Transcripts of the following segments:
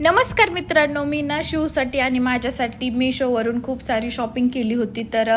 नमस्कार मित्रांनो मी ना शूसाठी आणि माझ्यासाठी मीशोवरून खूप सारी शॉपिंग केली होती. तर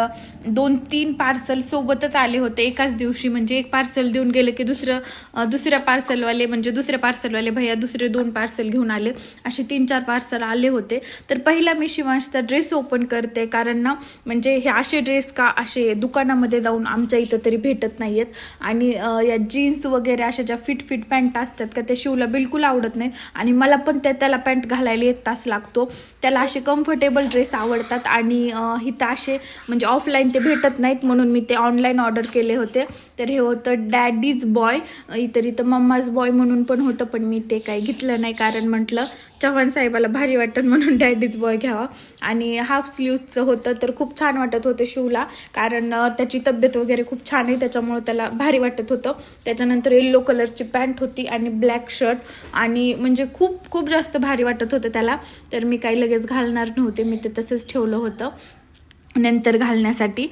दोन तीन पार्सल सोबतच आले होते. एकाच दिवशी म्हणजे एक पार्सल देऊन गेले की दुसरं दुसऱ्या पार्सलवाले म्हणजे दुसऱ्या पार्सलवाले भैया दुसरे दोन पार्सल घेऊन आले. असे तीन चार पार्सल आले होते. तर पहिला मी शिवांशचा ड्रेस ओपन करते. कारण ना म्हणजे हे असे ड्रेस का असे दुकानामध्ये जाऊन आमच्या इथं तरी भेटत नाही आहेत आणि या जीन्स वगैरे अशा ज्या फिट फिट पॅन्ट असतात का त्या शिवला बिलकुल आवडत नाहीत. आणि मला पण त्या त्याला पॅन्ट पॅन्ट घालायला एक तास लागतो. त्याला असे कम्फर्टेबल ड्रेस आवडतात आणि हिथं इथं असे म्हणजे ऑफलाईन ते भेटत नाहीत म्हणून मी ते ऑनलाईन ऑर्डर केले होते. तर हे होतं डॅडीज बॉय इतर इथं मम्माज बॉय म्हणून पण होतं पण मी ते काही घेतलं नाही कारण म्हटलं चव्हाण साहेबाला भारी वाटतं म्हणून डॅडीज बॉय घ्यावा. आणि हाफ स्लीव्जचं होतं तर खूप छान वाटत होतं शिवला कारण त्याची तब्येत वगैरे खूप छान आहे त्याच्यामुळे त्याला भारी वाटत होतं. त्याच्यानंतर येल्लो कलरची पॅन्ट होती आणि ब्लॅक शर्ट आणि म्हणजे खूप खूप जास्त भारी भारी वाटत होतं त्याला. तर मी काही लगेच घालणार नव्हते. मी ते तसंच ठेवलं होतं. नंतर घालण्यासाठी.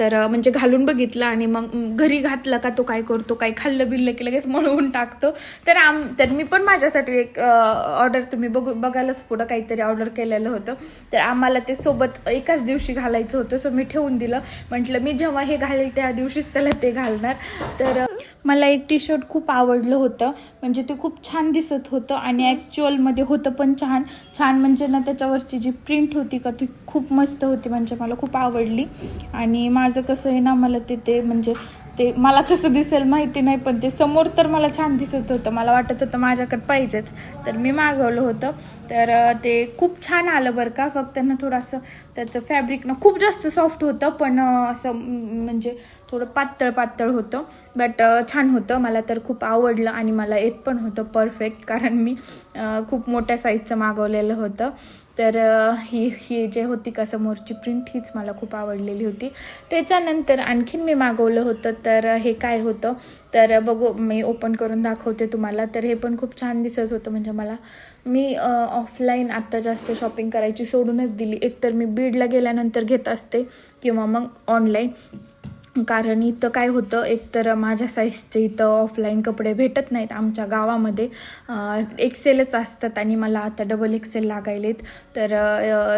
तर म्हणजे घालून बघितलं आणि मग घरी घातलं का तो काय करतो काय खाल्लं बिल्लं की लगेच म्हणून टाकतो. तर आम तर मी पण माझ्यासाठी एक ऑर्डर तुम्ही बघू बघायलाच पुढं काहीतरी ऑर्डर केलेलं होतं. तर आम्हाला ते सोबत एकाच दिवशी घालायचं होतं. सो मी ठेवून दिलं. म्हटलं मी जेव्हा हे घालेल त्या दिवशीच त्याला ते घालणार. तर मला एक टी शर्ट खूप आवडलं होतं. म्हणजे ते खूप छान दिसत होतं आणि ॲक्च्युअलमध्ये होतं पण छान. छान म्हणजे ना त्याच्यावरची जी प्रिंट होती का ती खूप मस्त होती. म्हणजे मला खूप आवडली. आणि माझं कसं आहे ना मला ते ते म्हणजे ते मला कसं दिसेल माहिती नाही पण ते समोर तर मला छान दिसत होतं. मला वाटत होतं माझ्याकडे पाहिजेच तर मी मागवलं होतं. तर ते खूप छान आलं बरं का. फक्त ना थोडंसं त्याचं फॅब्रिक ना खूप जास्त सॉफ्ट होतं. पण असं म्हणजे थोडं पातळ पातळ होतं. बट छान होतं. मला तर खूप आवडलं आणि मला येत पण होतं परफेक्ट कारण मी खूप मोठ्या साईजचं मागवलेलं होतं. तर ही ही जे होती का समोरची प्रिंट हीच मला खूप आवडलेली होती. त्याच्यानंतर आणखीन मी मागवलं होतं तर हे काय होतं? तर बघू मी ओपन करून दाखवते तुम्हाला. तर हे पण खूप छान दिसत होतं. म्हणजे मला मी ऑफलाईन आत्ता जास्त शॉपिंग करायची सोडूनच दिली. एकतर मी बीडला गेल्यानंतर घेत असते किंवा मग ऑनलाईन कारण इथं काय होतं एकतर माझ्या साईजचे इथं ऑफलाईन कपडे भेटत नाहीत आमच्या गावामध्ये. एक्सेलच असतात आणि मला आता डबल एक्सेल लागायलेत. तर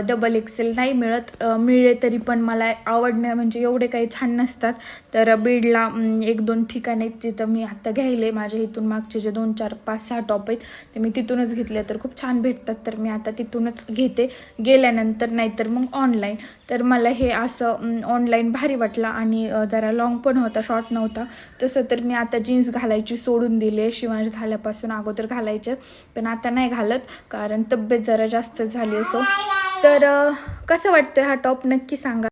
डबल एक्सेल नाही मिळत. मिळले तरी पण मला आवडण्या म्हणजे एवढे काही छान नसतात. तर बीडला एक दोन ठिकाण आहेत जिथं मी आता घ्यायले. माझ्या इथून मागचे जे दोन चार पाच सहा टॉप आहेत ते मी तिथूनच घेतले. तर खूप छान भेटतात. तर मी आता तिथूनच घेते. गेल्यानंतर नाहीतर मग ऑनलाईन तर मला हे असं ऑनलाईन भारी वाटलं आणि जरा लॉंग पण होता शॉर्ट नव्हता. तसं तर मी आता जीन्स घालायची सोडून दिली. आहे शिवांश झाल्यापासून अगोदर घालायचे. पण आता नाही घालत कारण तब्येत जरा जास्त झाली असो. तर कसं वाटतं हा टॉप नक्की सांगा.